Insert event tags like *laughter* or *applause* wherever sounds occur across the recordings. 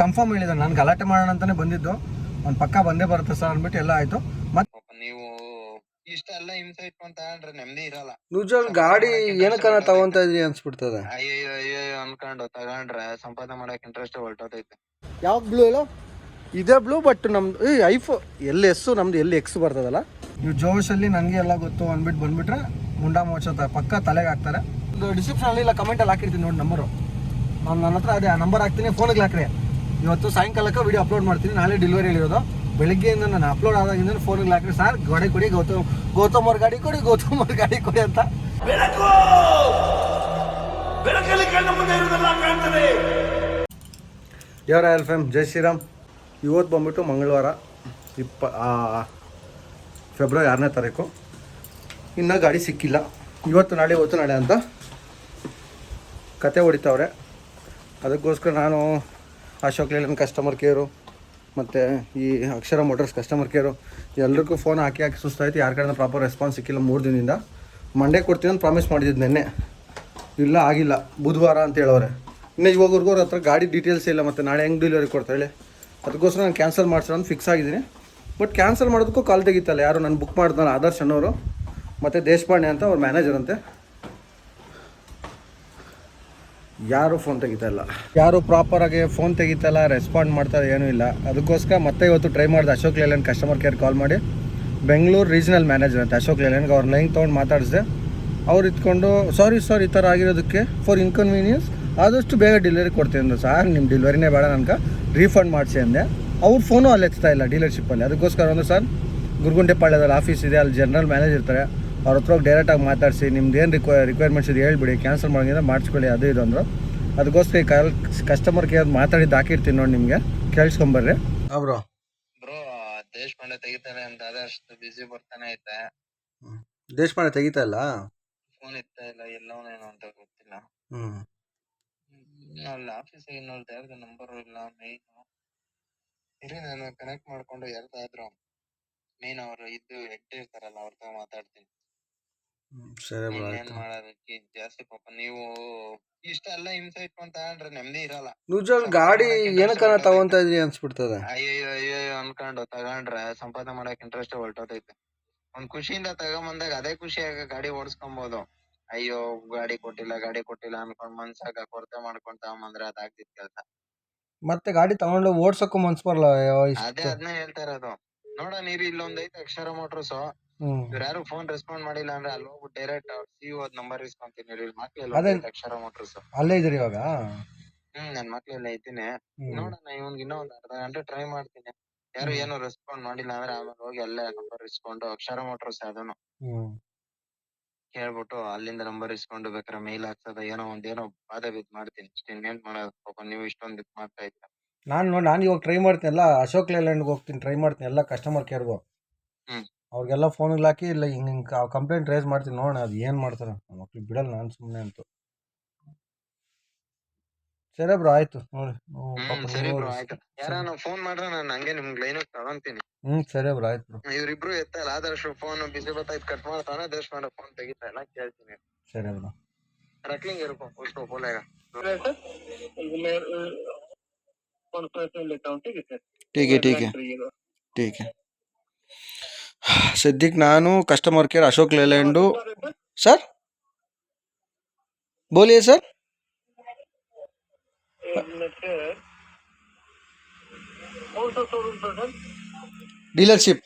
Confirm ಹೇಳಿದ ನಾನು ಗಲಾಟೆ ಮಾಡೋಣ ಅಂತಾನೆ ಬಂದಿದ್ದು. ಒಂದು ಪಕ್ಕ ಬಂದೇ ಬರುತ್ತೆ ಸರ್ ಅಂದ್ಬಿಟ್ಟು ಎಲ್ಲ ಆಯ್ತು. ಮತ್ತೆ ನೀವು ಇಷ್ಟೆಲ್ಲ ಹಿಂಸೆ ಇಟ್ಕೊಂಡ್ ತಗೊಂಡ್ರೆ ನೆಮ್ಮದಿ ಇರಲ್ಲ. ನಿಜವಾಗ ಗಾಡಿ ಏನಕ್ಕನ ತಗೊಂತ ಇದ್ರಿ ಅನ್ಸ್ಬಿಡ್ತದೆ. ಅಯ್ಯೋ ಅಯ್ಯೋ ಅನ್ಕೊಂಡು ತಗೊಂಡ್ರೆ ಸಂಪಾದನೆ ಮಾಡಕ್ ಇಂಟ್ರೆಸ್ಟ್ ಹೊಲ್ಟೋತೈತೆ ಯಾವ ಬ್ಲೂ ಇಲ್ಲ ಇದೇ ಬ್ಲೂ ಬಟ್ ನಮ್ದು ಈ ಐಫೋ ಎಲ್ಲಿ ಎಸ್ ನಮ್ದು ಎಲ್ಲಿ ಎಕ್ಸ್ ಬರ್ತದಲ್ಲ? ನೀವು ಜೋಶಲ್ಲಿ ನನಗೆ ಎಲ್ಲ ಗೊತ್ತು ಅಂದ್ಬಿಟ್ಟು ಬಂದ್ಬಿಟ್ರೆ ಮುಂಡಾ ಮೋಚ ಪಕ್ಕ ತಲೆಗೆ ಹಾಕ್ತಾರೆ. ಡಿಸ್ಕ್ರಿಪ್ಷನ್ ಅಲ್ಲಿ ಇಲ್ಲ ಕಮೆಂಟಲ್ಲಿ ಹಾಕಿರ್ತೀನಿ ನೋಡಿ ನಂಬರು ನಾನು ನನ್ನ ಹತ್ರ ಅದೇ ನಂಬರ್ ಹಾಕ್ತೀನಿ ಫೋನಿಗೆ ಹಾಕ್ರಿ. ಇವತ್ತು ಸಾಯಂಕಾಲಕ್ಕೆ ವಿಡಿಯೋ ಅಪ್ಲೋಡ್ ಮಾಡ್ತೀನಿ. ನಾಳೆ ಡೆಲಿವರಿ ಹೇಳಿರೋದು ಬೆಳಗ್ಗೆಯಿಂದ ನಾನು ಅಪ್ಲೋಡ್ ಆದಾಗಿಂದ ಫೋನಿಗೆ ಹಾಕಿದ್ರೆ ಸರ್ ಗಾಡಿ ಕೊಡಿ ಗೌತಮ್ ಗೌತಮ್ ಅವ್ರ ಗಾಡಿ ಕೊಡಿ ಗೌತಮ್ ಅವ್ರ ಗಾಡಿ ಕೊಡಿ ಅಂತ. ದೇವರ ಎಲ್ ಎಂ ಜೈ ಶ್ರೀರಾಮ್. ಇವತ್ತು ಬಂದ್ಬಿಟ್ಟು ಮಂಗಳವಾರ ಇಪ್ಪ ಫೆಬ್ರವರಿ ಆರನೇ ತಾರೀಕು. ಇನ್ನೂ ಗಾಡಿ ಸಿಕ್ಕಿಲ್ಲ. ಇವತ್ತು ನಾಳೆ ಇವತ್ತು ನಾಳೆ ಅಂತ ಕತೆ ಹೊಡಿತಾವ್ರೆ. ಅದಕ್ಕೋಸ್ಕರ ನಾನು ಅಶೋಕ್ ಲೇಲನ್ ಕಸ್ಟಮರ್ ಕೇರು ಮತ್ತು ಈ ಅಕ್ಷರ ಮೋಟರ್ಸ್ ಕಸ್ಟಮರ್ ಕೇರು ಎಲ್ಲರಿಗೂ ಫೋನ್ ಹಾಕಿ ಹಾಕಿ ಸುಸ್ತಾಯ್ತು ಯಾರ ಕಡೆಯಿಂದ ಪ್ರಾಪರ್ ರೆಸ್ಪಾನ್ಸ್ ಸಿಕ್ಕಿಲ್ಲ ಮೂರು ದಿನದಿಂದ. ಮಂಡೇ ಕೊಡ್ತೀನಿ ಅಂತ ಪ್ರಾಮಿಸ್ ಮಾಡಿದ್ದು ನೆನ್ನೆ. ಇಲ್ಲ, ಆಗಿಲ್ಲ. ಬುಧವಾರ ಅಂತ ಹೇಳೋರೆ ಇನ್ನು ಇವಾಗವರೆಗೂ ಅವ್ರ ಹತ್ರ ಗಾಡಿ ಡೀಟೇಲ್ಸ್ ಇಲ್ಲ ಮತ್ತು ನಾಳೆ ಹೆಂಗೆ ಡೆಲಿವರಿ ಕೊಡ್ತಾರೆ ಹೇಳಿ. ಅದಕ್ಕೋಸ್ಕರ ನಾನು ಕ್ಯಾನ್ಸಲ್ ಮಾಡ್ಸೋಣ ಅಂತ ಫಿಕ್ಸ್ ಆಗಿದ್ದೀನಿ. ಬಟ್ ಕ್ಯಾನ್ಸಲ್ ಮಾಡೋದಕ್ಕೂ ಕಾಲ್ ತೆಗಿತಲ್ಲ ಯಾರು ನಾನು ಬುಕ್ ಮಾಡ್ತಾನೆ ಆದರ್ಶ್ ಅನ್ನೋರು, ಮತ್ತು ದೇಶಪಾಂಡೆ ಅಂತ ಅವ್ರ ಮ್ಯಾನೇಜರ್ ಅಂತೆ. ಯಾರು ಫೋನ್ ತೆಗಿತಾ ಇಲ್ಲ. ಯಾರು ಪ್ರಾಪರಾಗಿ ಫೋನ್ ತೆಗಿತಾ ಇಲ್ಲ ರೆಸ್ಪಾಂಡ್ ಮಾಡ್ತಾರೆ ಏನೂ ಇಲ್ಲ. ಅದಕ್ಕೋಸ್ಕರ ಮತ್ತೆ ಇವತ್ತು ಟ್ರೈ ಮಾಡಿದೆ Ashok Leyland customer care call ಮಾಡಿ. ಬೆಂಗಳೂರು ರೀಜನಲ್ ಮ್ಯಾನೇಜರ್ ಅಂತ ಅಶೋಕ್ ಲೇಲನ್ಗೆ ಅವ್ರ ಲೈನ್ ತೊಗೊಂಡು ಮಾತಾಡಿಸಿದೆ. ಅವ್ರು ಇಟ್ಕೊಂಡು ಸಾರಿ ಸರ್ ಈ ಥರ ಆಗಿರೋದಕ್ಕೆ ಫಾರ್ ಇನ್ಕನ್ವೀನಿಯನ್ಸ್ ಆದಷ್ಟು ಬೇಗ ಡೆಲಿವರಿ ಕೊಡ್ತೀನಿ ಅಂದರು. ಸರ್ ನಿಮ್ಮ ಡೆಲಿವರಿನೇ ಬೇಡ ನನಗೆ ರೀಫಂಡ್ ಮಾಡಿಸಿ ಅಂದೆ. ಅವ್ರ ಫೋನು ಅಲ್ಲಿ ಎತ್ತಾ ಇಲ್ಲ ಡೀಲರ್ಶಿಪ್ಪಲ್ಲಿ ಅದಕ್ಕೋಸ್ಕರ ಒಂದು ಸರ್ ಗುರುಗುಂಟೆಪಾಳ್ಯದಲ್ಲಿ ಆಫೀಸ್ ಇದೆ, ಅಲ್ಲಿ ಜನರಲ್ ಮ್ಯಾನೇಜರ್ ಇರ್ತಾರೆ. ಅವ್ರ ಹತ್ರ ಡೈರೆಕ್ಟ್ ಡೈರೆಕ್ಟಾಗಿ ಮಾತಾಡಿಸಿ ನಿಮ್ದು ಏನು ರಿಕ್ವೈ ರಿಕ್ವೈರ್ಮೆಂಟ್ಸ್ ಇದೆ ಹೇಳ್ಬಿಡಿ ಕ್ಯಾನ್ಸಲ್ ಮಾಡೋಂಗಿದ್ರೆ ಮಾಡಿಸ್ಕೊಳ್ಳಿ ಅದು ಇದು ಅಂದರು. ಅದಕ್ಕೋಸ್ಕರ ಈ ಕಲ್ ಕಸ್ಟಮರ್ ಕೇರ್ ಮಾತಾಡಿದ್ದು ಹಾಕಿರ್ತೀನಿ ನೋಡಿ ನಿಮಗೆ ಕೇಳಿಸ್ಕೊಂಬರ್ರಿ. ಬ್ರೋ ಬ್ರೋ ದೇಶಪಾಂಡೆ ತೆಗಿತಾನೆ ಅಂತ ಆದಷ್ಟು ಬಿಸಿ ಬರ್ತಾನೆ ಐತೆ. ದೇಶಪಾಂಡೆ ತೆಗಿತಾ ಇಲ್ಲ? ಫೋನ್ ಇತ್ತ ಇಲ್ಲ ಎಲ್ಲವನೇನು ಅಂತ ಗೊತ್ತಿಲ್ಲ. ಹ್ಮ್, ಅಲ್ಲಿ ಆಫೀಸ್ ಇನ್ನೊಂದು ಯಾರ್ದು ನಂಬರ್ ಇಲ್ಲ ಮೇನ್ ಇರಿ ನಾನು ಕನೆಕ್ಟ್ ಮಾಡ್ಕೊಂಡು ಯಾರ್ದಾದ್ರು ಮೇನ್ ಅವರು ಇದ್ದು ಹೆಡ್ ಇರ್ತಾರಲ್ಲ ಅವ್ರ ಮಾತಾಡ್ತೀನಿ. ಸರಿ ಆಯ್ತು. ಮಾಡೋದಕ್ಕೆ ಜಾಸ್ತಿ ಪಾಪ. ನೀವು ಇಷ್ಟೆಲ್ಲ ಹಿಂಸೆ ಇಟ್ಕೊಂಡ್ ತಗೊಂಡ್ರೆ ನೆಮ್ಮದಿ ಇರಲ್ಲ. ನಿಜವಾಗ್ ಗಾಡಿ ಏನಕ್ಕನ ತಗೊಂತ ಇದ್ರಿ ಅನ್ಸ್ಬಿಡ್ತದೆ. ಅಯ್ಯೋ ಅಯ್ಯೋ ಅನ್ಕೊಂಡು ತಗೊಂಡ್ರೆ ಸಂಪಾದನೆ ಮಾಡಕ್ ಇಂಟ್ರೆಸ್ಟ್ ಹೊಲ್ಟೋತೈತೆ ಒಂದ್ ಖುಷಿಯಿಂದ ತಗೊಂಬಂದಾಗ ಅದೇ ಖುಷಿಯಾಗ ಗಾಡಿ ಓಡಿಸ್ಕೊಂಬೋದು. ಅಯ್ಯೋ ಗಾಡಿ ಕೊಟ್ಟಿಲ್ಲ ಗಾಡಿ ಕೊಟ್ಟಿಲ್ಲ ಅನ್ಕೊಂಡ್ ಮನ್ಸಾಗ ಕೊರತೆ ಮಾಡ್ಕೊಂಡ್ ತಗೊಂಬಂದ್ರೆ ಅದಾಗ್ತಿದ್ ಕೆಲ್ಸ. ಮತ್ತೆ ಗಾಡಿ ತಗೊಂಡು ಓಡ್ಸಕ್ಕೂ ಮನ್ಸ್ ಬರಲ್ಲ ಅಯ್ಯೋ, ಅದೇ ಇಷ್ಟು ಅದನ್ನೇ ಹೇಳ್ತಾ ಇರೋದು. ನೋಡ ನೀರು ಇಲ್ಲೊಂದೈತೆ ಅಕ್ಷರ ಮೋಟರ್ಸ್ ಇವ್ರು ಯಾರು ಫೋನ್ ರೆಸ್ಪಾಂಡ್ ಮಾಡಿಲ್ಲ ಅಂದ್ರೆ ಅಲ್ಲಿ ಹೋಗ್ಬಿಟ್ಟು ಡೈರೆಕ್ಟ್ ಅವ್ರ ಸಿಇಒ ನಂಬರ್ ಇಸ್ಕೊಂತೀನಿ ಇಲ್ಲಿ ಮಕ್ಳು ಅದೇ- ಅಕ್ಷರ ಮೋಟರ್ಸ್ ಅಲ್ಲೇ ಇದ್ರಿ ಇವಾಗ? ಹ್ಮ್ ನನ್ ಮಕ್ಳೆಲ್ಲ ಇದ್ದೀನಿ. ಹ್ಮ್. ನೋಡೋಣ ಇವ್ನ್ಗ್ ಇನ್ನೂ ಒಂದ್ ಅರ್ಧ ಗಂಟೆ ಟ್ರೈ ಮಾಡ್ತೀನಿ. ಯಾರು ಹ್ಮ್. ಏನು ರೆಸ್ಪಾಂಡ್ ಮಾಡಿಲ್ಲ ಅಂದ್ರೆ ಆಮೇಲೆ ಹೋಗಿ ಅಲ್ಲೇ ನಂಬರ್ ಇಸ್ಕೊಂಡು ಅಕ್ಷರ ಮೋಟರ್ಸ್ ಅದನ್ನು ಹ್ಮ್. ಕೇಳ್ಬಿಟ್ಟು ಅಲ್ಲಿಂದ ನಂಬರ್ ಇಸ್ಕೊಂಡು ಬೇಕಾದ್ರೆ ಮೇಲ್ ಹಾಕ್ಸದ ಏನೋ ಒಂದ್ ಏನೋ ಬಾಧೆ ಬಿದ್ ಮಾಡ್ತೀನಿ. ಅಷ್ಟೇ ಇನ್ನೇನ್ ಮಾಡೋದು. ಪಾಪ ನೀವು ಇಷ್ಟೊಂದ್ ಇದ್ ಮಾಡ್ತಾ ಇದ್ದೀರಾ. ನಾನು ನೋಡಿ ನಾನು ಇವಾಗ ಟ್ರೈ ಮಾಡ್ತೀನಿ. ಎಲ್ಲ ಅಶೋಕ್ ಲೇಲ್ಯಾಂಡ್ಗೆ ಹೋಗ್ತೀನಿ ಟ್ರೈ ಮಾಡ್ತೀನಿ. ಎಲ್ಲ ಕಸ್ಟಮರ್ ಕೇರ್ಗೂ ಹ್ಮ್. ಅವ್ರಿಗೆಲ್ಲ ಫೋನ್ಗಳು ಹಾಕಿ ಇಲ್ಲ ಹಿಂಗೆ ಹಿಂಗೆ ಕಂಪ್ಲೇಂಟ್ ರೇಸ್ ಮಾಡ್ತೀನಿ ನೋಡೋಣ ಅದು ಏನು ಮಾಡ್ತಾರೆ ನಮ್ಮ ಮಕ್ಳಿಗೆ ಬಿಡಲ್ಲ ನಾನು ಸುಮ್ಮನೆ ಅಂತೂ ಸರಿ ಬ್ರೋ ಆಯ್ತು ನೋಡಿ ಹ್ಞೂ ಪಾಪ ಹ್ಮ್ ಸರಿ ನೀವು- ಬ್ರೋ ಆಯ್ತು ಯಾರಾನ ಫೋನ್ ಮಾಡ್ರೆ ನಾನು ಹಂಗೆ ನಿಮ್ಗೆ ಲೈನ್ ತಗೊಂತೀನಿ ಹ್ಞೂ ಸರಿ ಬ್ರೋ ಆಯ್ತು ಬ್ರೋ ಇವ್ರಿಬ್ರು ಎತ್ತಲ್ಲ ಆದಷ್ಟು ಫೋನ್ ಬಿಸಿ ಬತ್ತಾಯ್ತು ಕಟ್ ಮಾಡ್ತಾನೆ ದೇಶಪಾಂಡೆ ಫೋನ್ ತೆಗಿತಾ ಇಲ್ಲ ಕೇಳ್ತೀನಿ ಸರಿ ಬ್ರೋ ರಕ್ಲಿಂಗ್ ಇರ್ಕೊ ಉಸ್ಕೊ ಬೋಲೆಗ ठीक है ठीक है ठीक है ಸಿದ್ದಿಕ್ ನಾನು customer care Ashok Leyland sir ಬೋಲಿಯೇ sir dealership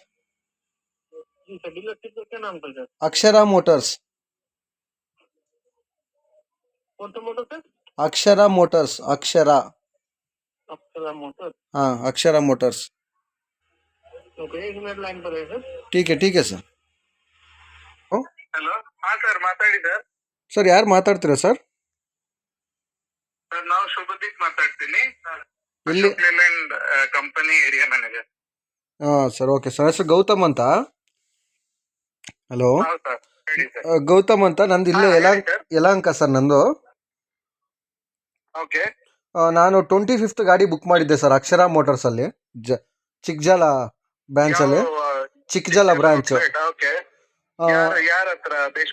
dealership का क्या नाम था अक्षरा मोटर्स कौन सा motor Akshara motors Akshara Akshara motors हाँ अक्षरा मोटर्स ओके एक मिनट लाइन पर है सर ठीक है ठीक है सर ಹಲೋ ಹಾ ಸರ್ ಮಾತಾಡಿ ಸರ್ ಸರ್ ಯಾರು ಮಾತಾಡ್ತೀರಾ ಸರ್ ಸರ್ ನಾವು ಶುಭದೀಪ್ ಮಾತಾಡ್ತೀನಿ ಎಲ್ಲಿ ಲೇಲ್ಯಾಂಡ್ ಕಂಪನಿ ಏರಿಯಾ ಮ್ಯಾನೇಜರ್ ಹಾಂ ಸರ್ ಓಕೆ ಸರ್ ಹೆಸರು ಗೌತಮ್ ಅಂತ ಹಲೋ ಹೌದು ಸರ್ ಹೇಳಿ ಸರ್ ಗೌತಮ್ ಅಂತ ನಂದು ಇಲ್ಲೇ ಹಾ, ಹೇಳಿ ಯಲಾಂಕ ಸರ್. ಯಲಾಂಕ ಸರ್ ನಂದು ಓಕೆ ಆ, ನಾನು ಟ್ವೆಂಟಿ ಫಿಫ್ತ್ ಗಾಡಿ ಬುಕ್ ಮಾಡಿದ್ದೆ ಸರ್ ಅಕ್ಷರ ಮೋಟರ್ಸಲ್ಲಿ ಜ ಚಿಕ್ಕಜಾಲ ಚಿಕ್ಕಜಾಲ ಬ್ರಾಂಚ್ ಓಕೆ ಯಾರ ಬ್ರಾಂಚ್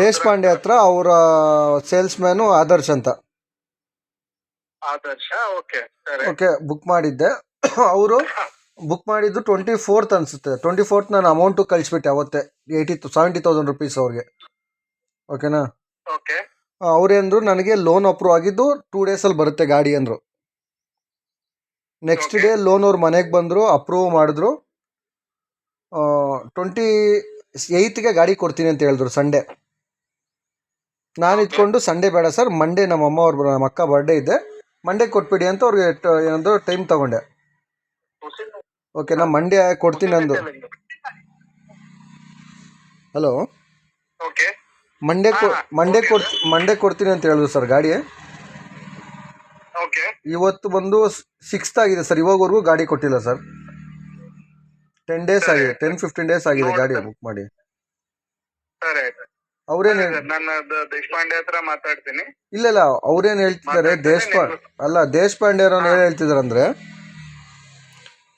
ದೇಶಪಾಂಡೆ ಹತ್ರ? ಅವರ ಸೇಲ್ಸ್ ಮ್ಯಾನು ಆದರ್ಶ್ ಅಂತ. ಆದರ್ಶ ಓಕೆ ಬುಕ್ ಮಾಡಿದ್ದೆ. *coughs* ಅವರು ಬುಕ್ ಮಾಡಿದ್ದು ಟ್ವೆಂಟಿ ಫೋರ್ತ್ ಅನ್ಸುತ್ತೆ. ಟ್ವೆಂಟಿ ಫೋರ್ತ್ ನಾನು ಅಮೌಂಟು ಕಳಿಸ್ಬಿಟ್ಟೆ ಅವತ್ತೆ. ಏಯ್ಟಿ ಸೆವೆಂಟಿ ತೌಸಂಡ್ ರುಪೀಸ್ ಅವ್ರಿಗೆ. ಓಕೆನಾ ಓಕೆ ಅವ್ರೇಂದ್ರು ನನಗೆ ಲೋನ್ ಅಪ್ರೂವ್ ಆಗಿದ್ದು ಟೂ ಡೇಸಲ್ಲಿ ಬರುತ್ತೆ ಗಾಡಿ ಅಂದರು ನೆಕ್ಸ್ಟ್ ಡೇ ಲೋನ್ ಅವ್ರ ಮನೆಗೆ ಬಂದರು ಅಪ್ರೂವ್ ಮಾಡಿದ್ರು. ಟ್ವೆಂಟಿ ಏಯ್ತ್ಗೆ ಗಾಡಿ ಕೊಡ್ತೀನಿ ಅಂತ ಹೇಳಿದ್ರು ಸಂಡೇ ನಾನು ಇದ್ಕೊಂಡು ಸಂಡೇ ಬೇಡ ಸರ್ ಮಂಡೇ ನಮ್ಮ ಅಮ್ಮ ಅವ್ರ ನಮ್ಮ ಅಕ್ಕ ಬರ್ಡೇ ಇದೆ. ಮಂಡೇ ಕೊಟ್ಬಿಡಿ ಅಂತ ಅವ್ರಿಗೆ ಟ- ಏನಂದ್ರು ಟೈಮ್ ತಗೊಂಡೆ. ಓಕೆ ನಾ ಮಂಡೇ ಕೊಡ್ತೀನಿ ಅಂದು. ಹಲೋ ಮಂಡೇ ಕೊ ಮಂಡೇ ಕೊಡ್ ಮಂಡೇ ಕೊಡ್ತೀನಿ ಅಂತ ಹೇಳಿದ್ರು ಸರ್ ಗಾಡಿ. ಇವತ್ತು ಬಂದು ಸಿಕ್ಸ್ತ್ ಆಗಿದೆ ಸರ್. ಇವಾಗವರೆಗೂ ಗಾಡಿ ಕೊಟ್ಟಿಲ್ಲ ಸರ್. ಟೆನ್ ಡೇಸ್ ಆಗಿದೆ. ಟೆನ್ ಫಿಫ್ಟೀನ್ ಡೇಸ್ ಆಗಿದೆ ಗಾಡಿ ಬುಕ್ ಮಾಡಿ. ಅವ್ರೇನು ನಾನು ದೇಶಪಾಂಡೆ ಹತ್ರ ಮಾತಾಡ್ತೀನಿ. ಇಲ್ಲ ಇಲ್ಲ. ಅವ್ರೇನು ಹೇಳ್ತಿದ್ದಾರೆ? ದೇಶಪಾಂಡ್ ಅಲ್ಲ ದೇಶಪಾಂಡೆ ಅವ್ರು ಏನು ಹೇಳ್ತಿದಾರೆ ಅಂದ್ರೆ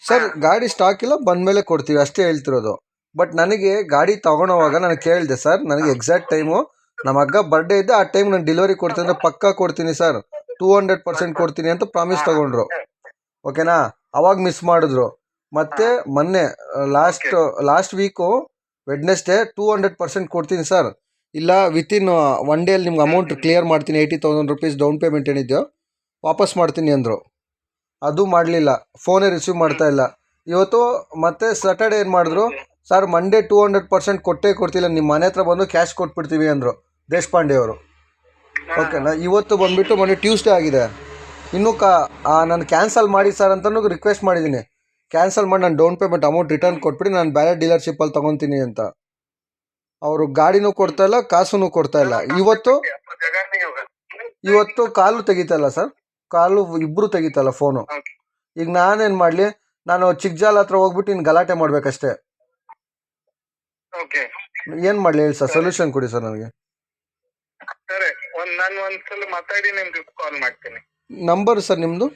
ಸರ್ ಗಾಡಿ ಸ್ಟಾಕ್ ಇಲ್ಲ ಬಂದ್ಮೇಲೆ ಕೊಡ್ತೀವಿ. ಅಷ್ಟೇ ಹೇಳ್ತಿರೋದು. ಬಟ್ ನನಗೆ ಗಾಡಿ ತಗೊಳೋವಾಗ ನಾನು ಕೇಳಿದೆ ಸರ್. ನನಗೆ ಎಕ್ಸಾಕ್ಟ್ ಟೈಮು ನಮ್ಮ ಅಗ್ಗ ಬರ್ಡೇ ಇದ್ದೆ ಆ ಟೈಮ್ ನಾನು ಡೆಲಿವರಿ ಕೊಡ್ತೀನಿ ಅಂದ್ರೆ ಪಕ್ಕಾ ಕೊಡ್ತೀನಿ ಸರ್. ಟೂ ಹಂಡ್ರೆಡ್ ಪರ್ಸೆಂಟ್ ಕೊಡ್ತೀನಿ ಅಂತ ಪ್ರಾಮಿಸ್ ತಗೊಂಡ್ರು. ಓಕೆನಾ ಅವಾಗ ಮಿಸ್ ಮಾಡಿದ್ರು. ಮತ್ತೆ ಮೊನ್ನೆ last last week Wednesday two hundred percent ಕೊಡ್ತೀನಿ ಸರ್ ಇಲ್ಲ ವಿತಿನ್ ಒನ್ ಡೇಲಿ ನಿಮ್ಗೆ ಅಮೌಂಟ್ ಕ್ಲಿಯರ್ ಮಾಡ್ತೀನಿ eighty thousand rupees down payment ಏನಿದೆಯೋ ವಾಪಸ್ ಮಾಡ್ತೀನಿ ಅಂದರು. ಅದು ಮಾಡಲಿಲ್ಲ. ಫೋನೇ ರಿಸೀವ್ ಮಾಡ್ತಾ ಇಲ್ಲ. ಇವತ್ತು ಮತ್ತೆ ಸ್ಯಾಟರ್ಡೆ ಏನು ಮಾಡಿದ್ರು? Sir Monday two hundred percent ಕೊಟ್ಟೇ ಕೊಡ್ತಿಲ್ಲ. ನಿಮ್ಮ ಮನೆ ಹತ್ರ ಬಂದು ಕ್ಯಾಶ್ ಕೊಟ್ಬಿಡ್ತೀವಿ ಅಂದರು. ದೇಶಪಾಂಡೆ ಅವರು. ಓಕೆನಾ ಇವತ್ತು ಬಂದುಬಿಟ್ಟು ಮೊನ್ನೆ ಟ್ಯೂಸ್ಡೇ ಆಗಿದೆ. ಇನ್ನೂ ಕಾ ನಾನು ಕ್ಯಾನ್ಸಲ್ ಮಾಡಿ ಸರ್ ಅಂತಲೂ ರಿಕ್ವೆಸ್ಟ್ ಮಾಡಿದ್ದೀನಿ ಕ್ಯಾನ್ಸಲ್ ಮಾಡಿ ನಾನು ಡೌನ್ ಪೇಮೆಂಟ್ ಅಮೌಂಟ್ ರಿಟರ್ನ್ ಕೊಟ್ಬಿಡಿ ನಾನು ಬೇರೆ ಡೀಲರ್ಶಿಪ್ಪಲ್ಲಿ ತೊಗೊತೀನಿ ಅಂತ. ಅವರು ಗಾಡಿನೂ ಕೊಡ್ತಾ ಇಲ್ಲ ಕಾಸೂ ಕೊಡ್ತಾ ಇಲ್ಲ. ಇವತ್ತು ಇವತ್ತು ಕಾಲು ತೆಗಿತಲ್ಲ ಸರ್ ಕಾಲು ಇಬ್ಬರು ತೆಗಿತಲ್ಲ ಫೋನು. ಈಗ ನಾನೇನು ಮಾಡಲಿ ನಾನು ಚಿಕ್ಕಜಾಲ ಹತ್ರ ಹೋಗ್ಬಿಟ್ಟು ಇನ್ನು ಗಲಾಟೆ ಮಾಡಬೇಕಷ್ಟೇ. ಏನು ಮಾಡಲಿ ಹೇಳಿ ಸರ್ ಸೊಲ್ಯೂಷನ್ ಕೊಡಿ ಸರ್ ನನಗೆ. ಸರಿ. ಒಂದ್ ನಾನು ಒಂದ್ಸಲ ಮಾತಾಡಿ ನಿಮ್ಗೆ ಕಾಲ್ ಮಾಡ್ತೀನಿ. ನಂಬರ್ ಸರ್ ನಿಮ್ಮದು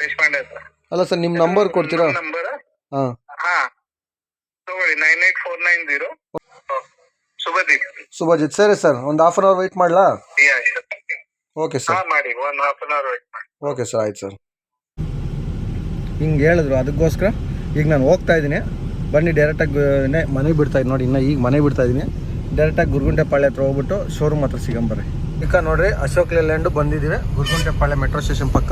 ದೇಶಪಾಂಡೆ ಸರ್ ಅಲ್ಲ ಸರ್ ನಿಮ್ಮ ನಂಬರ್ ಕೊಡ್ತೀರಾ? ನಂಬರ್ ಹಾಂ. ಹಾ. ತಗೊಳ್ಳಿ nine eight four nine zero Shubhadeep. Subhajit ಸರಿ ಸರ್ ಒಂದು ಹಾಫ್ ಅನ್ ಅವರ್ ವೆಯ್ಟ್ ಮಾಡಲಾ? ಯಾ ಓಕೆ ಹಾ ಸರ್ ಮಾಡಿ ಒಂದ್ ಹಾಫ್ ಅನ್ ಅವರ್ ವೇಟ್ ಮಾಡಿ. ಓಕೆ ಸರ್ ಆಯ್ತು ಸರ್ ಹಿಂಗೆ ಹೇಳಿದ್ರು ಅದಕ್ಕೋಸ್ಕರ ಈಗ ನಾನು ಹೋಗ್ತಾ ಇದ್ದೀನಿ. ಬನ್ನಿ ಡೈರೆಕ್ಟಾಗಿ ಮನೆ ಬಿಡ್ತಾ ಇದ್ದೀನಿ ನೋಡಿ ಇನ್ನೂ ಈಗ ಮನೆ ಬಿಡ್ತಾ ಇದ್ದೀನಿ. ಡೈರೆಕ್ಟಾಗಿ ಗುರುಗುಂಟೆಪಾಳ್ಯ ಹತ್ರ ಹೋಗ್ಬಿಟ್ಟು ಶೋರೂಮ್ ಹತ್ರ ಸಿಗಂಬರ್ರಿ. ಈಗ ನೋಡ್ರಿ ಅಶೋಕ್ ಲೇಲ್ಯಾಂಡು ಬಂದಿದ್ದೀವಿ. ಗುರುಗುಂಟೆಪಾಳ್ಯ ಮೆಟ್ರೋ ಸ್ಟೇಷನ್ ಪಕ್ಕ.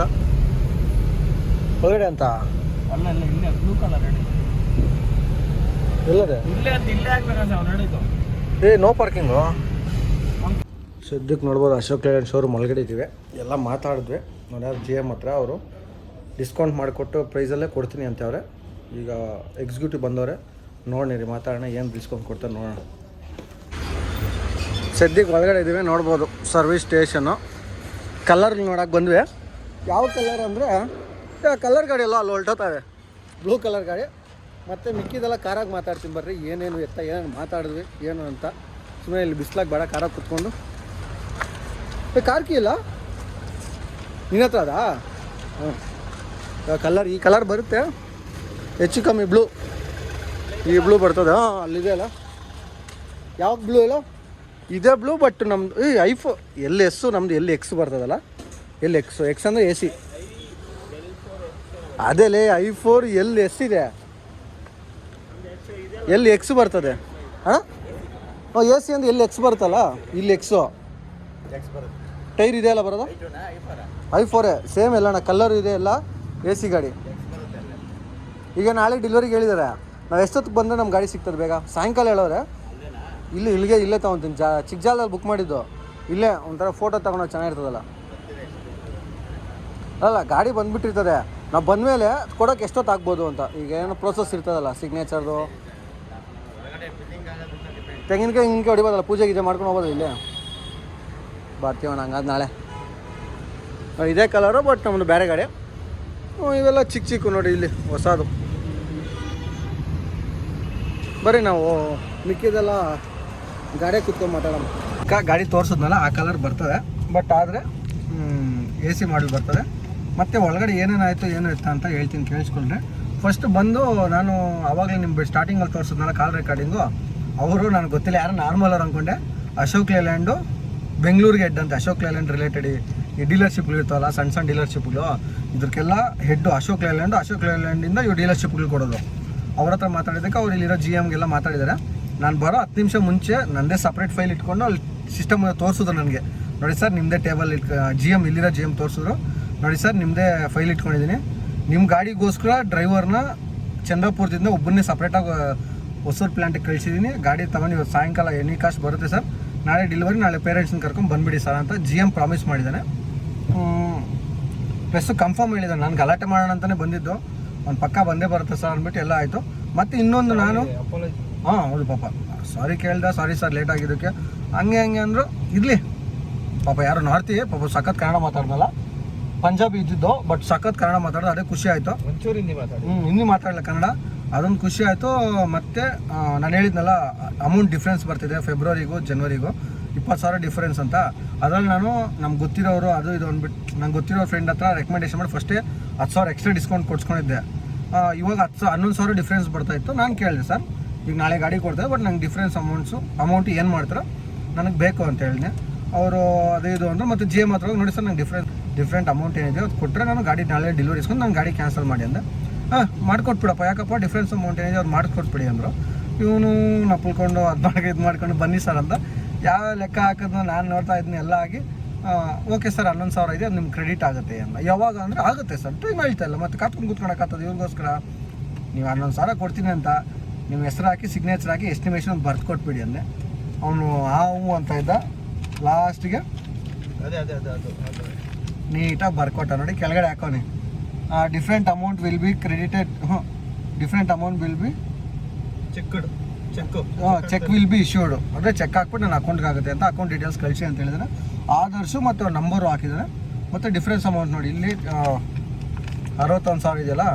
ಒಳಗಡೆ ಅಂತ? ಅಲ್ಲ ಅಲ್ಲ ಇಲ್ಲೇ ಬ್ಲೂ ಕಲರ್ ಎಲ್ಲದೆ ಇಲ್ಲೇ ಅಂತ ಇಲ್ಲೇ ಆಗ್ಬೇಕಂತ ಅವ್ನು ಹೇಳಿದ್ದು. ಏ ನೋ ಪಾರ್ಕಿಂಗು ಸದ್ಯಕ್ಕೆ ನೋಡ್ಬೋದು ಅಶೋಕ್ ಲೇಲ್ಯಾಂಡ್ ಶೋರೂಮ್ ಒಳಗಡೆ ಇದ್ದೀವಿ. ಎಲ್ಲ ಮಾತಾಡಿದ್ವಿ. ನೋಡಿ ಜಿ ಎಂ ಹತ್ರ ಅವರು. ಡಿಸ್ಕೌಂಟ್ ಮಾಡಿಕೊಟ್ಟು ಪ್ರೈಸಲ್ಲೇ ಕೊಡ್ತೀನಿ ಅಂತ ಅಂತವ್ರೆ. ಈಗ ಎಕ್ಸಿಕ್ಯೂಟಿವ್ ಬಂದವ್ರೆ. ನೋಡಿರಿ ಮಾತಾಡೋಣ ಏನು ಡಿಸ್ಕೌಂಟ್ ಕೊಡ್ತಾರೆ ನೋಡೋಣ. ಸದ್ಯಕ್ಕೆ ಒಳಗಡೆ ಇದ್ದೀವಿ, ನೋಡ್ಬೋದು. ಸರ್ವಿಸ್ ಸ್ಟೇಷನ್ನು ಕಲರ್ ನೋಡೋಕೆ ಬಂದ್ವಿ. ಯಾವ ಕಲರ್ ಅಂದರೆ ಕಲರ್ ಗಾಡಿ ಎಲ್ಲ ಅಲ್ಲಿ ಹೊಲ್ಟೋತಾವೆ ಬ್ಲೂ ಕಲರ್ ಗಾಡಿ. ಮತ್ತು ಮಿಕ್ಕಿದೆಲ್ಲ ಕಾರಾಗಿ ಮಾತಾಡ್ತೀನಿ ಬರ್ರಿ, ಏನೇನು ಎತ್ತ, ಏನೇನು ಮಾತಾಡಿದ್ವಿ, ಏನು ಅಂತ. ಸುಮ್ಮನೆ ಇಲ್ಲಿ ಬಿಸ್ಲಾಗಿ ಬೇಡ ಕಾರಾಗಿ ಕುತ್ಕೊಂಡು. ಕಾರ್ ಕೀ ಇಲ್ಲ? ನಿನ್ನ ಹತ್ರ ಅದಾ? ಹ್ಞೂ ಕಲರ್ ಈ ಕಲರ್ ಬರುತ್ತೆ. ಹೆಚ್ಚು ಕಮ್ಮಿ ಬ್ಲೂ ಈ ಬ್ಲೂ ಬರ್ತದೆ. ಹಾಂ, ಅಲ್ಲಿದೆ ಅಲ್ಲ. ಯಾವ ಬ್ಲೂ ಇಲ್ಲ ಇದೇ ಬ್ಲೂ ಬಟ್ ನಮ್ದು ಈ ಐಫೋ ಎಲ್ ಎಸ್ಸು ನಮ್ದು ಎಲ್ಲಿ ಎಕ್ಸ್ ಬರ್ತದಲ್ಲ? ಎಲ್ಲಿ ಎಕ್ಸ್ ಎಕ್ಸ್ ಅಂದರೆ ಎ ಸಿ. ಅದೇಲೇ ಐ ಫೋರ್ ಎಲ್ ಎಸ್ ಇದೆ. ಎಲ್ಲಿ ಎಕ್ಸ್ ಬರ್ತದೆ. ಹಾಂ? ಓ ಎ ಸಿ ಅಂದ್ರೆ ಎಲ್ಲಿ ಎಕ್ಸ್ ಬರ್ತಲ್ಲ ಇಲ್ಲಿ ಎಕ್ಸು. ಟೈರ್ ಇದೆ ಅಲ್ಲ ಬರೋದು? ಐ ಫೋರೇ ಸೇಮ್ ಎಲ್ಲ ಕಲರ್ ಇದೆ ಎಲ್ಲ ಎ ಸಿ ಗಾಡಿ. ಈಗ ನಾಳೆ ಡೆಲಿವರಿಗೆ ಹೇಳಿದ್ದಾರೆ ನಾವು ಎಷ್ಟೊತ್ತಿಗೆ ಬಂದರೆ ನಮ್ಮ ಗಾಡಿ ಸಿಗ್ತದೆ ಬೇಗ? ಸಾಯಂಕಾಲ ಹೇಳೋರೆ. ಇಲ್ಲಿ, ಇಲ್ಲಿಗೆ ಇಲ್ಲೇ ತೊಗೊತೀನಿ. ಜಾ ಚಿಕ್ಕ ಜಾಲದಲ್ಲಿ ಬುಕ್ ಮಾಡಿದ್ದು. ಇಲ್ಲೇ, ಒಂಥರ ಫೋಟೋ ತಗೊಂಡು ಚೆನ್ನಾಗಿರ್ತದಲ್ಲ. ಅಲ್ಲ, ಗಾಡಿ ಬಂದ್ಬಿಟ್ಟಿರ್ತದೆ. ನಾವು ಬಂದಮೇಲೆ ಕೊಡೋಕೆ ಎಷ್ಟೊತ್ತು ಆಗ್ಬೋದು ಅಂತ. ಈಗ ಏನೋ ಪ್ರೋಸೆಸ್ ಇರ್ತದಲ್ಲ ಸಿಗ್ನೇಚರ್ದು ತೆಂಗಿನಕಾಯಿ ಹಿಂಗೆ ಹೊಡಿಬೋದಲ್ಲ, ಪೂಜೆ ಗೀಜೆ ಮಾಡ್ಕೊಂಡು ಹೋಗೋದು ಇಲ್ಲೇ. ಬರ್ತೀವಣ್ಣ ಹಂಗಾದ ನಾಳೆ. ಇದೇ ಕಲರು ಬಟ್ ನಮ್ಮದು ಬೇರೆ ಗಾಡಿ. ಇವೆಲ್ಲ ಚಿಕ್ಕ ಚಿಕ್ಕ ನೋಡಿ ಇಲ್ಲಿ, ಹೊಸದು. ಬರೀ ನಾವು ಮಿಕ್ಕಿದೆಲ್ಲ ಗಾಡಿ ಕುತ್ಕೊಂಡು ಮಾತಾಡೋಣ. ಅಕ್ಕ ಗಾಡಿ ತೋರಿಸಿದ್ನಲ್ಲ, ಆ ಕಲರ್ ಬರ್ತದೆ. ಬಟ್ ಆದರೆ ಎ ಸಿ ಮಾಡಲ್ ಬರ್ತದೆ. ಮತ್ತು ಒಳಗಡೆ ಏನೇನಾಯಿತು ಏನು ಅಂತ ಹೇಳ್ತೀನಿ ಕೇಳಿಸ್ಕೊಂಡ್ರೆ ಫಸ್ಟ್ ಬಂದು ನಾನು ಆವಾಗಲೇ ನಿಮ್ಮ ಸ್ಟಾರ್ಟಿಂಗಲ್ಲಿ ತೋರಿಸಿದ್ನಲ್ಲ ಕಾಲ್ ರೆಕಾರ್ಡಿಂಗು ಅವರು ನನಗೆ ಗೊತ್ತಿಲ್ಲ, ಯಾರು ನಾರ್ಮಲ್ ಅವ್ರು ಅಂದ್ಕೊಂಡೆ ಅಶೋಕ್ ಲೇಲ್ಯಾಂಡು, ಬೆಂಗಳೂರಿಗೆ ಹೆಡ್ ಅಂತ, ಅಶೋಕ್ ಲೇಲ್ಯಾಂಡ್ ರಿಲೇಟೆಡ್ ಈ ಡೀಲರ್ಶಿಪ್ಗಳು ಇರ್ತಾವಲ್ಲ ಸಣ್ಣ ಸಣ್ಣ ಡೀಲರ್ಶಿಪ್ಗಳು ಇದಕ್ಕೆಲ್ಲ ಹೆಡ್ಡು ಅಶೋಕ್ ಲೇಲ್ಯಾಂಡು, ಅಶೋಕ್ ಲೇಲ್ಯಾಂಡಿಂದ ಇವು ಡೀಲರ್ಶಿಪ್ಗಳು ಕೊಡೋದು. ಅವ್ರ ಹತ್ರ ಮಾತಾಡಿದ್ದಕ್ಕೆ ಅವ್ರು ಇಲ್ಲಿರೋ ಜಿ ಎಮ್ಗೆಲ್ಲ ಮಾತಾಡಿದ್ದಾರೆ. ನಾನು ಬರೋ ಹತ್ತು ನಿಮಿಷ ಮುಂಚೆ ನನ್ನದೇ ಸಪ್ರೇಟ್ ಫೈಲ್ ಇಟ್ಕೊಂಡು ಅಲ್ಲಿ ಸಿಸ್ಟಮ್ ತೋರಿಸಿದ್ರು ನನಗೆ. ನೋಡಿ ಸರ್ ನಿಮ್ಮದೇ ಟೇಬಲ್ ಇಟ್ ಜಿ ಎಂ ಇಲ್ಲಿರೋ ಜಿ ಎಂ ತೋರಿಸಿದ್ರು. ನೋಡಿ ಸರ್ ನಿಮ್ಮದೇ ಫೈಲ್ ಇಟ್ಕೊಂಡಿದ್ದೀನಿ ನಿಮ್ಮ ಗಾಡಿಗೋಸ್ಕರ ಡ್ರೈವರ್ನ ಚಂದ್ರಪುರದಿಂದ ಒಬ್ಬನೇ ಸಪ್ರೇಟಾಗಿ ಹೊಸೂರು ಪ್ಲಾಂಟಿಗೆ ಕಳಿಸಿದ್ದೀನಿ ಗಾಡಿ ತಗೊಂಡು ಇವತ್ತು ಸಾಯಂಕಾಲ ಎನಿ ಕಾಸ್ಟ್ ಬರುತ್ತೆ ಸರ್ ನಾಳೆ ಡಿಲಿವರಿ ನಾಳೆ ಪೇರೆಂಟ್ಸ್ನ ಕರ್ಕೊಂಡು ಬಂದುಬಿಡಿ ಸರ್ ಅಂತ ಜಿ ಎಂ ಪ್ರಾಮಿಸ್ ಮಾಡಿದ್ದಾನೆ ಪ್ಲಸ್ ಕನ್ಫರ್ಮ್ ಹೇಳಿದ್ದಾನೆ ನಾನು ಗಲಾಟೆ ಮಾಡೋಣ ಅಂತಲೇ ಬಂದಿದ್ದು. ಅವ್ನು ಪಕ್ಕ ಬಂದೇ ಬರುತ್ತೆ ಸರ್ ಅಂದ್ಬಿಟ್ಟು ಎಲ್ಲ ಆಯಿತು. ಮತ್ತು ಇನ್ನೊಂದು ನಾನು ಹಾಂ ಹೌದು ಪಾಪ. ಸಾರಿ ಕೇಳ್ದೆ ಸಾರಿ ಸರ್ ಲೇಟ್ ಆಗಿದ್ದಕ್ಕೆ ಹಂಗೆ ಹಂಗೆ ಅಂದರು ಇರಲಿ. ಪಾಪ ಯಾರು ನಾರ್ತಿ ಪಾಪ ಸಖತ್ ಕನ್ನಡ ಮಾತಾಡ್ದಲ್ಲ. ಪಂಜಾಬಿ ಇದ್ದಿದ್ದು ಬಟ್ ಸಖತ್ ಕನ್ನಡ ಮಾತಾಡೋದು ಅದೇ ಖುಷಿ ಆಯಿತು. ಒಂಚೂರು ಹಿಂದಿ ಮಾತಾಡಿ. ಹ್ಞೂ ಹಿಂದಿ ಮಾತಾಡಲ್ಲ ಕನ್ನಡ. ಅದೊಂದು ಖುಷಿ ಆಯಿತು ಮತ್ತು ನಾನು ಹೇಳಿದ್ನಲ್ಲ ಅಮೌಂಟ್ ಡಿಫ್ರೆನ್ಸ್ ಬರ್ತಿದೆ ಫೆಬ್ರವರಿಗೂ ಜನ್ವರಿಗೂ ಇಪ್ಪತ್ತು ಸಾವಿರ ಡಿಫ್ರೆನ್ಸ್ ಅಂತ. ಅದರಲ್ಲಿ ನಾನು ನಮ್ಗೆ ಗೊತ್ತಿರೋರು ಅದು ಇದು ಅಂದ್ಬಿಟ್ಟು ನಂಗೆ ಗೊತ್ತಿರೋ ಫ್ರೆಂಡ್ ಹತ್ರ ರೆಕಮೆಂಡೇಶನ್ ಮಾಡಿ ಫಸ್ಟೇ ಹತ್ತು ಸಾವಿರ ಎಕ್ಸ್ಟ್ರಾ ಡಿಸ್ಕೌಂಟ್ ಕೊಡ್ಸ್ಕೊಂಡಿದ್ದೆ. ಇವಾಗ ಹತ್ತು ಸಾವಿರ ಹನ್ನೊಂದು ಸಾವಿರ ಡಿಫ್ರೆನ್ಸ್ ಬರ್ತಾಯಿತ್ತು ನಾನು ಕೇಳಿದೆ ಸರ್ ಈಗ ನಾಳೆ ಗಾಡಿ ಕೊಡ್ತಾರೆ ಬಟ್ ನಂಗೆ ಡಿಫ್ರೆನ್ಸ್ ಅಮೌಂಟ್ಸು ಅಮೌಂಟ್ ಏನು ಮಾಡ್ತಾರೋ ನನಗೆ ಬೇಕು ಅಂತ ಹೇಳಿದೆ ಅವರು ಅದು ಇದು ಅಂದರು, ಮತ್ತು ಜಿ ಎಂ ಹತ್ರ ಹೋಗಿ ನೋಡಿ ಸರ್, ನಂಗೆ ಡಿಫ್ರೆಂಟ್ ಡಿಫ್ರೆಂಟ್ ಅಮೌಂಟ್ ಏನಿದೆ, ಅದು ಕೊಟ್ಟರೆ ನಾನು ಗಾಡಿ ನಾಳೆ ಡೆಲಿವರಿ ಇಸ್ಕೊಂಡು ನಾನು ಗಾಡಿ ಕ್ಯಾನ್ಸಲ್ ಮಾಡಿ ಅಂದೆ. ಹಾಂ, ಮಾಡಿಕೊಟ್ಬಿಡಪ್ಪ, ಯಾಕಪ್ಪ ಡಿಫ್ರೆನ್ಸ್ ಅಮೌಂಟ್ ಏನಿದೆ, ಅವ್ರು ಮಾಡಿಕೊಟ್ಬಿಡಿ ಅಂದರು. ಇವನು ನಪ್ಪಲ್ಕೊಂಡು ಅದು ಮಾಡಿ ಇದು ಮಾಡ್ಕೊಂಡು ಬನ್ನಿ ಸರ್ ಅಂತ ಯಾವ ಲೆಕ್ಕ ಹಾಕೋದು ನಾನು ನೋಡ್ತಾ ಇದ್ದೀನಿ ಎಲ್ಲ ಆಗಿ ಓಕೆ ಸರ್, ಹನ್ನೊಂದು ಸಾವಿರ ಇದೆ, ಅದು ನಿಮ್ಗೆ ಕ್ರೆಡಿಟ್ ಆಗುತ್ತೆ ಅಂತ ಯಾವಾಗ ಅಂದರೆ ಆಗುತ್ತೆ ಸರ್, ಟೈಮ್ ಹೇಳ್ತಾ ಇಲ್ಲ, ಮತ್ತು ಕಾತ್ಕೊಂಡು ಕೂತ್ಕೊಳಕ್ಕಾಗ್ತದೆ ಇವ್ರಿಗೋಸ್ಕರ. ನೀವು ಹನ್ನೊಂದು ಸಾವಿರ ಕೊಡ್ತೀನಿ ಅಂತ ನಿಮ್ಮ ಹೆಸರು ಹಾಕಿ ಸಿಗ್ನೇಚರ್ ಹಾಕಿ ಎಸ್ಟಿಮೇಷನ್ ಬರ್ದು ಕೊಟ್ಬಿಡಿ ಅಂದೆ. ಅವನು ಆ ಹೂ ಅಂತ ಇದ್ದ. ಲಾಸ್ಟಿಗೆ ಅದೇ ಅದೇ ಅದೇ ಅದು ನೀಟಾಗಿ ಬರ್ಕೊಟ್ಟ. ನೋಡಿ ಕೆಳಗಡೆ ಹಾಕೋನಿ different amount will be credited ಹ್ಞೂ different amount will be cheque cheque cheque will be issued ಅಂದರೆ ಚೆಕ್ ಹಾಕ್ಬಿಟ್ಟು ನನ್ನ ಅಕೌಂಟ್ಗೆ ಆಗುತ್ತೆ ಅಂತ ಅಕೌಂಟ್ ಡೀಟೇಲ್ಸ್ ಕಳಿಸಿ ಅಂತ ಹೇಳಿದ್ರೆ. ಆದರ್ಶು ಮತ್ತು ನಂಬರು ಹಾಕಿದ್ದಾರೆ ಮತ್ತು ಡಿಫ್ರೆನ್ಸ್ ಅಮೌಂಟ್ ನೋಡಿ. ಇಲ್ಲಿ ಅರವತ್ತೊಂದು ಸಾವಿರ ಇದೆಯಲ್ಲ?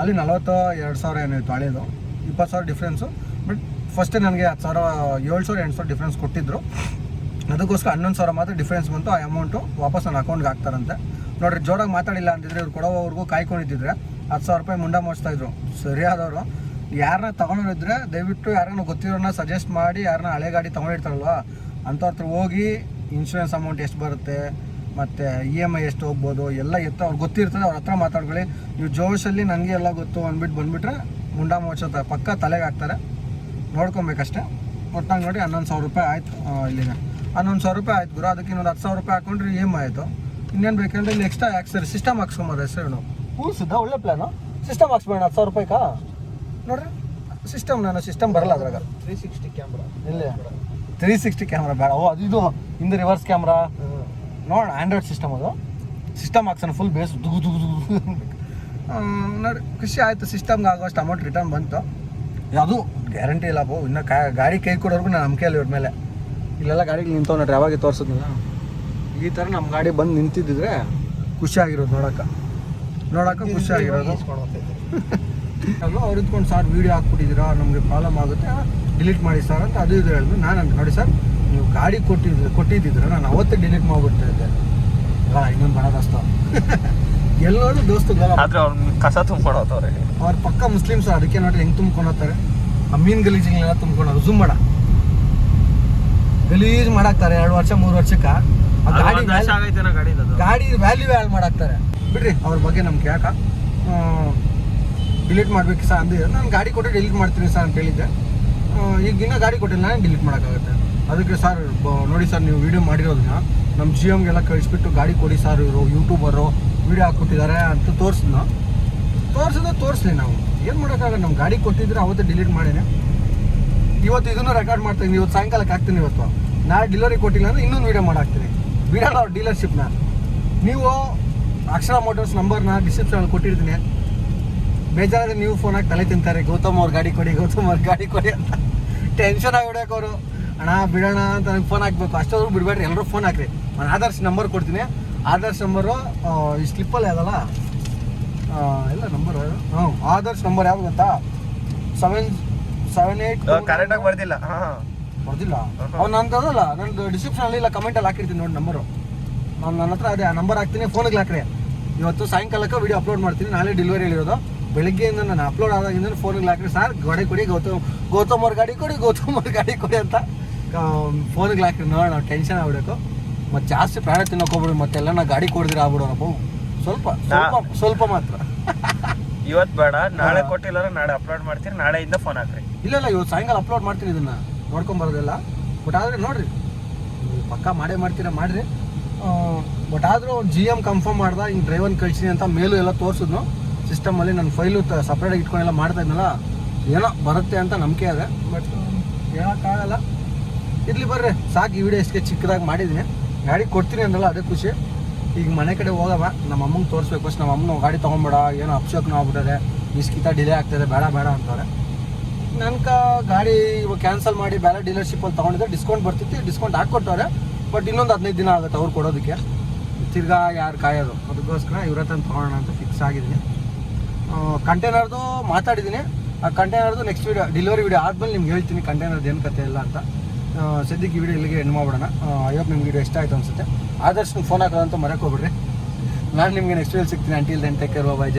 ಅಲ್ಲಿ ನಲವತ್ತ ಎರಡು ಸಾವಿರ ಏನಿತ್ತು ಹಳೇದು. ಇಪ್ಪತ್ತು ಸಾವಿರ ಡಿಫ್ರೆನ್ಸು ಬಟ್ ಫಸ್ಟೇ ನನಗೆ ಹತ್ತು ಸಾವಿರ, ಏಳು ಸಾವಿರ, ಎಂಟು ಸಾವಿರ ಡಿಫ್ರೆನ್ಸ್ ಕೊಟ್ಟಿದ್ರು. ಅದಕ್ಕೋಸ್ಕರ ಹನ್ನೊಂದು ಸಾವಿರ ಮಾತ್ರ ಡಿಫ್ರೆನ್ಸ್ ಬಂತು. ಆ ಅಮೌಂಟು ವಾಪಸ್ ನನ್ನ ಅಕೌಂಟ್ಗೆ ಹಾಕ್ತಾರಂತೆ. ನೋಡ್ರಿ, ಜೋರಾಗಿ ಮಾತಾಡಿಲ್ಲ ಅಂತಿದ್ರೆ ಇವ್ರು ಕೊಡೋವರೆಗೂ ಕಾಯ್ಕೊಂಡಿದ್ದಿದ್ರೆ ಹತ್ತು ಸಾವಿರ ರೂಪಾಯಿ ಮುಂಡ ಇದ್ರು. ಸರಿಯಾದವರು. ಯಾರನ್ನ ತೊಗೊಂಡಿದ್ರೆ ದಯವಿಟ್ಟು ಯಾರನ್ನ ಗೊತ್ತಿರೋನ್ನ ಸಜೆಸ್ಟ್ ಮಾಡಿ ಯಾರನ್ನ ಹಳೆ ಗಾಡಿ ತೊಗೊಂಡಿರ್ತಾರಲ್ವ ಅಂಥವ್ರ ಹೋಗಿ ಇನ್ಶೂರೆನ್ಸ್ ಅಮೌಂಟ್ ಎಷ್ಟು ಬರುತ್ತೆ, ಮತ್ತು ಇ ಎಂ ಐ ಎಷ್ಟು ಹೋಗ್ಬೋದು, ಎಲ್ಲ ಎತ್ತ ಅವ್ರು ಗೊತ್ತಿರ್ತದೆ, ಅವ್ರ ಹತ್ರ ಮಾತಾಡ್ಕೊಳ್ಳಿ. ನೀವು ಜೋಶಲ್ಲಿ ನನಗೆ ಎಲ್ಲ ಗೊತ್ತು ಅಂದ್ಬಿಟ್ಟು ಬಂದುಬಿಟ್ರೆ ಮುಂಡ ಮೋಚದ ಪಕ್ಕ ತಲೆಗೆ ಹಾಕ್ತಾರೆ. ನೋಡ್ಕೊಬೇಕಷ್ಟೇ. ಒಟ್ಟಾಗಿ ನೋಡಿ ಹನ್ನೊಂದು ಸಾವಿರ ರೂಪಾಯಿ ಆಯ್ತು ಇಲ್ಲಿಗೆ. ಹನ್ನೊಂದು ಸಾವಿರ ರೂಪಾಯಿ ಆಯ್ತು ಗುರು. ಅದಕ್ಕೆ ಇನ್ನೊಂದು ಹತ್ತು ಸಾವಿರ ರೂಪಾಯಿ ಹಾಕೊಂಡ್ರೆ ಇ ಎಂ ಆಯಿತು. ಇನ್ನೇನು ಬೇಕಂದ್ರೆ ಇಲ್ಲಿ ಎಕ್ಸ್ಟ್ರಾ ಹಾಕ್ಸ್ತಾರೆ ಸಿಸ್ಟಮ್ ಹಾಕ್ಸ್ಕೊಂಬೋದು ಹೆಸರು ಕೂರ್ಸಿದ್ದ ಒಳ್ಳೆ ಪ್ಲ್ಯಾನು ಸಿಸ್ಟಮ್ ಹಾಕ್ಸ್ಬೇಡ ಹತ್ತು ಸಾವಿರ ರೂಪಾಯಿಕಾ? ನೋಡ್ರಿ ಸಿಸ್ಟಮ್ ನಾನು ಸಿಸ್ಟಮ್ ಬರಲ್ಲ ಅದ್ರಾಗ. ತ್ರೀ ಸಿಕ್ಸ್ಟಿ ಕ್ಯಾಮ್ರಾ ಇಲ್ಲ ತ್ರೀ ಸಿಕ್ಸ್ಟಿ ಕ್ಯಾಮ್ರಾ ಬೇಡ. ಓ ಅದು ಇದು. ಹಿಂದೆ ರಿವರ್ಸ್ ಕ್ಯಾಮ್ರಾ ನೋಡೋಣ ಆ್ಯಂಡ್ರಾಯ್ಡ್ ಸಿಸ್ಟಮ್ ಅದು. ಸಿಸ್ಟಮ್ ಹಾಕ್ಸೋಣ ಫುಲ್ ಬೇಸ್ ದುಗು ದುಗು ದುಗು. ನೋಡಿ ಖುಷಿ ಆಯಿತು. ಸಿಸ್ಟಮ್ಗೆ ಆಗೋಷ್ಟು ಅಮೌಂಟ್ ರಿಟರ್ನ್ ಬಂತು. ಅದು ಗ್ಯಾರಂಟಿ ಇಲ್ಲ ಬೋ ಇನ್ನು ಕಾ ಗಾಡಿ ಕೈ ಕೊಡೋರ್ಗು ನಾನು ನಂಬಿಕೆ ಇಲ್ಲ ಇವ್ರ ಮೇಲೆ. ಇಲ್ಲೆಲ್ಲ ಗಾಡಿಗೆ ನಿಂತವು ನೋಡ್ರಿ ಯಾವಾಗ ತೋರಿಸಿದ್ನಲ್ಲ. ಈ ಥರ ನಮ್ಮ ಗಾಡಿ ಬಂದು ನಿಂತಿದ್ದಿದ್ರೆ ಖುಷಿ ಆಗಿರೋದು ನೋಡೋಕೆ ನೋಡೋಕೆ ಖುಷಿ ಆಗಿರೋದು. *laughs* ಅಲ್ವಾ ಅವ್ರು ಇದ್ಕೊಂಡು ಸರ್ ವೀಡಿಯೋ ಹಾಕ್ಬಿಟ್ಟಿದ್ದೀರಾ? ನಮಗೆ ಪ್ರಾಬ್ಲಮ್ ಆಗುತ್ತೆ. ಡಿಲೀಟ್ ಮಾಡಿ ಸರ್ ಅಂತ ಅದು ಇದು ಹೇಳಿದ್ರು. ನಾನು ಅಂತ ನೋಡಿ ಸರ್ ನೀವು ಗಾಡಿ ಕೊಟ್ಟಿದ್ದು ಕೊಟ್ಟಿದ್ದಿದ್ರೆ ನಾನು ಅವತ್ತೇ ಡಿಲೀಟ್ ಮಾಡಿಬಿಡ್ತಿದ್ದೆ ಇದ್ದೆ. ಇನ್ನೊಂದು ಬಡ *laughs* ಎಲ್ಲರೂ ದೋಸ್ತುಗಳ ಆದ್ರೆ ಅವ್ರ ಕಸ ತುಂಬ್ಕೊಳತ್ತವ್ರೆ ಅವ್ರ ಪಕ್ಕ ಮುಸ್ಲಿಮ್ಸ್ ಅದಕ್ಕೆ ನೋಡಿ ಹೆಂಗ್ ತುಂಬ್ಕೊಂಡೋಗ್ತಾರೆ. ಆ ಮೀನ್ ಗಲೀಜಿಗೆಲ್ಲ ತುಂಬಿಕೊಂಡು ಝೂಮ್ ಮಾಡ. ಗಲೀಜ್ ಮಾಡಾಕ್ತಾರೆ ಎರಡು ವರ್ಷ ಮೂರು ವರ್ಷಕ್ಕೆ. ಆ ಗಾಡಿ ಗಾಡಿ ವ್ಯಾಲ್ಯೂ ಆ್ಯಡ್ ಮಾಡಾಕ್ತಾರೆ. ಬಿಡ್ರಿ ಅವ್ರ ಬಗ್ಗೆ ನಮ್ಗೆ ಯಾಕ? ಡಿಲೀಟ್ ಮಾಡ್ಬೇಕು ಸರ್ ಅಂದ್ರೆ ನಾನು ಗಾಡಿ ಕೊಟ್ಟು ಡಿಲೀಟ್ ಮಾಡ್ತೀನಿ ಸರ್ ಅಂತ ಹೇಳಿದ್ದೆ. ಈಗ ಇನ್ನೂ ಗಾಡಿ ಕೊಟ್ಟಿಲ್ಲ ನಾನು ಡಿಲೀಟ್ ಮಾಡೋಕ್ಕಾಗುತ್ತೆ. ಅದಕ್ಕೆ ಸರ್ ನೋಡಿ ಸರ್ ನೀವು ವೀಡಿಯೋ ಮಾಡಿರೋದನ್ನ ನಮ್ಮ ಜಿ ಎಮ್ಗೆಲ್ಲ ಕಳಿಸ್ಬಿಟ್ಟು ಗಾಡಿ ಕೊಡಿ ಸರ್ ಇವರು ಯೂಟ್ಯೂಬರು ವೀಡಿಯೋ ಹಾಕ್ಕೊಟ್ಟಿದ್ದಾರೆ ಅಂತ ತೋರಿಸಿದ್ನ? ತೋರಿಸಿದ್ರೆ ತೋರಿಸ್ಲಿ ನಾವು. ಏನು ಮಾಡೋಕ್ಕಾಗಲ್ಲ ನಮ್ಮ ಗಾಡಿ ಕೊಟ್ಟಿದ್ರೆ ಅವತ್ತೇ ಡಿಲೀಟ್ ಮಾಡೇನೆ. ಇವತ್ತು ಇದನ್ನು ರೆಕಾರ್ಡ್ ಮಾಡ್ತೀನಿ, ಇವತ್ತು ಸಾಯಂಕಾಲಕ್ಕೆ ಹಾಕ್ತೀನಿ ಇವತ್ತು. ನಾಳೆ ಡಿಲಿವರಿ ಕೊಟ್ಟಿಲ್ಲ ಅಂದರೆ ಇನ್ನೊಂದು ವೀಡಿಯೋ ಮಾಡಾಕ್ತೀನಿ. ವೀಡಿಯೋ ನಾವು ಡೀಲರ್ಶಿಪ್ನ ನೀವು ಅಕ್ಷರ ಮೋಟರ್ಸ್ ನಂಬರ್ನ ಡಿಸ್ಕ್ರಿಪ್ಷನಲ್ಲಿ ಕೊಟ್ಟಿರ್ತೀನಿ. ಬೇಜಾರಾದ್ರೆ ನೀವು ಫೋನ್ ಹಾಕಿ ತಲೆ ತಿಂತಾರೆ, ಗೌತಮ್ ಅವ್ರ ಗಾಡಿ ಕೊಡಿ, ಗೌತಮ್ ಅವ್ರ ಗಾಡಿ ಕೊಡಿ ಅಂತ. ಟೆನ್ಷನ್ ಆಗಿಬಿಡಕ್ಕೆ ಅವರು. ಅಣ್ಣ, ಬಿಡೋಣ ಅಂತ ನನಗೆ ಫೋನ್ ಹಾಕ್ಬೇಕು. ಅಷ್ಟೊಂದು ಬಿಡಬೇಡ್ರಿ ಎಲ್ಲರೂ ಫೋನ್ ಹಾಕ್ರಿ. ನಾನು ಆದರ್ಶ ನಂಬರ್ ಕೊಡ್ತೀನಿ. ಆದರ್ಶ್ ನಂಬರು ಈ ಸ್ಲಿಪ್ಪಲ್ಲಿ ಅದಲ್ಲ? ಎಲ್ಲ ನಂಬರ್ ಹ್ಞೂ ಆದರ್ಶ್ ನಂಬರ್ ಯಾವ್ದು ಗೊತ್ತಾ? ಸೆವೆನ್ ಸೆವೆನ್ ಏಯ್ಟ್ ಕರೆಕ್ಟ್ ಆಗಿ ಬರ್ದಿಲ್ಲ. ಹಾಂ ಬರ್ದಿಲ್ಲ? ಅವ್ನು ಅದಲ್ಲ ನಂದು ಡಿಸ್ಕ್ರಿಪ್ಷನ್ ಅಲ್ಲಿ ಇಲ್ಲ ಕಮೆಂಟಲ್ಲಿ ಹಾಕಿರ್ತೀನಿ ನೋಡಿ ನಂಬರು ನಾನು ನನ್ನ ಹತ್ರ ಅದೇ ಆ ನಂಬರ್ ಹಾಕ್ತೀನಿ ಫೋನಿಗೆ ಹಾಕ್ರಿ. ಇವತ್ತು ಸಾಯಂಕಾಲಕ್ಕೆ ವಿಡಿಯೋ ಅಪ್ಲೋಡ್ ಮಾಡ್ತೀನಿ ನಾಳೆ ಡೆಲಿವರಿ ಹೇಳಿರೋದು ಬೆಳಿಗ್ಗೆಯಿಂದ ನಾನು ಅಪ್ಲೋಡ್ ಆದಾಗಿಂದ ಫೋನಿಗೆ ಹಾಕ್ರಿ. ಸರ್ ಗಾಡಿ ಕೊಡಿ ಗೌತಮ್ ಗೌತಮ್ ಅವ್ರ ಗಾಡಿ ಕೊಡಿ ಗೌತಮ್ ಅವ್ರ ಗಾಡಿ ಕೊಡಿ ಅಂತ ಫೋನಿಗೆ ಹಾಕ್ರಿ. ನೋಡೋಣ ಟೆನ್ಷನ್ ಆಗ್ಬಿಡಬೇಕು. ಮತ್ತೆ ಜಾಸ್ತಿ ಪ್ರಾಣ ಮತ್ತೆ ಮತ್ತೆಲ್ಲ ನಾ ಗಾಡಿ ಕೊಡ್ದಿರ ಆಗ್ಬಿಡೋರಪ್ಪ ಸ್ವಲ್ಪ ಸ್ವಲ್ಪ ಸ್ವಲ್ಪ ಮಾತ್ರ. ಇವತ್ ಬೇಡ ನಾಳೆ. ಕೊಟ್ಟಿಲ್ಲ ನಾಳೆ ಅಪ್ಲೋಡ್ ಮಾಡ್ತೀರಿ ನಾಳೆಯಿಂದ ಫೋನ್ ಹಾಕ್ರಿ. ಇಲ್ಲ ಇಲ್ಲ ಇವತ್ತು ಸಾಯಂಕಾಲ ಅಪ್ಲೋಡ್ ಮಾಡ್ತೀನಿ ಇದನ್ನ ನೋಡ್ಕೊಂಬರೋದಿಲ್ಲ ಬಟ್ ಆದರೆ ನೋಡ್ರಿ ಪಕ್ಕಾ ಮಾಡೇ ಮಾಡ್ತೀರಾ ಮಾಡಿರಿ. ಬಟ್ ಆದರೂ ಜಿ ಎಂ ಕನ್ಫರ್ಮ್ ಮಾಡ್ದ ಹಿಂಗೆ ಡ್ರೈವರ್ ಕಳಿಸಿ ಅಂತ ಮೇಲೂ ಎಲ್ಲ ತೋರಿಸಿದ್ನು. ಸಿಸ್ಟಮಲ್ಲಿ ನನ್ನ ಫೈಲು ಸಪ್ರೇಟಾಗಿ ಇಟ್ಕೊಂಡೆಲ್ಲ ಮಾಡ್ತಾ ಇದ್ನಲ್ಲ ಏನೋ ಬರುತ್ತೆ ಅಂತ ನಂಬಿಕೆ ಇದೆ ಬಟ್ ಹೇಳೋಕ್ಕಾಗಲ್ಲ ಇರ್ಲಿ ಬರ್ರಿ ಸಾಕು ಈ ವಿಡಿಯೋ ಎಷ್ಟೇ ಚಿಕ್ಕದಾಗಿ ಮಾಡಿದ್ದೀನಿ ಗಾಡಿ ಕೊಡ್ತೀನಿ ಅಂದಲ್ಲ ಅದೇ ಖುಷಿ. ಈಗ ಮನೆ ಕಡೆ ಹೋಗವ, ನಮ್ಮ ಅಮ್ಮಂಗೆ ತೋರಿಸ್ಬೇಕು. ಅಷ್ಟು ನಮ್ಮ ಅಮ್ಮನ ಗಾಡಿ ತೊಗೊಂಬೇಡ, ಏನೋ ಅಪ್ಶೋಕ್ನ ಆಗ್ಬಿಟ್ಟದೆ, ಇಸ್ಕಿತ ಡಿಲೇ ಆಗ್ತದೆ, ಬೇಡ ಬೇಡ ಅಂತಾರೆ. ನನ್ಕ ಗಾಡಿ ಇವಾಗ ಕ್ಯಾನ್ಸಲ್ ಮಾಡಿ ಬೇರೆ ಡೀಲರ್ಶಿಪ್ಪಲ್ಲಿ ತೊಗೊಂಡಿದ್ರೆ ಡಿಸ್ಕೌಂಟ್ ಬರ್ತಿತ್ತು ಡಿಸ್ಕೌಂಟ್ ಹಾಕ್ಕೊಟ್ಟವ್ರೆ ಬಟ್ ಇನ್ನೊಂದು ಹದಿನೈದು ದಿನ ಆಗುತ್ತೆ ಅವ್ರು ಕೊಡೋದಕ್ಕೆ. ತಿರ್ಗಾ ಯಾರು ಕಾಯೋದು. ಅದಕ್ಕೋಸ್ಕರ ಇವ್ರ ತೊಗೊಳೋಣ ಅಂತ ಫಿಕ್ಸ್ ಆಗಿದ್ದೀನಿ. ಕಂಟೈನರ್ದು ಮಾತಾಡಿದ್ದೀನಿ. ಆ ಕಂಟೈನರ್ದು ನೆಕ್ಸ್ಟ್ ವೀಡಿಯೋ ಡೆಲಿವರಿ ವೀಡಿಯೋ ಆದಮೇಲೆ ನಿಮ್ಗೆ ಹೇಳ್ತೀನಿ ಕಂಟೈನರ್ದು ಏನು ಕತೆ ಇಲ್ಲ ಅಂತ. ಸದ್ಯಕ್ಕೆ ಈ ವಿಡಿಯೋ ಇಲ್ಲಿಗೆ ಎಂಡ್ ಮಾಡ್ಬಿಡೋಣ. ಹೋಪ್ ನಿಮ್ಗೆ ವಿಡಿಯೋ ಇಷ್ಟ ಆಯ್ತು ಅನ್ಸುತ್ತೆ. ಆದಷ್ಟು ಫೋನ್ ಹಾಕೋದಂತ ಮರಕ್ಕೆ ಹೋಗ್ಬಿಡ್ರಿ ನಾನು ನಿಮಗೆ ನೆಕ್ಸ್ಟ್ ವೀಡಿಯೋ ಸಿಗ್ತೀನಿ. Until then take care bye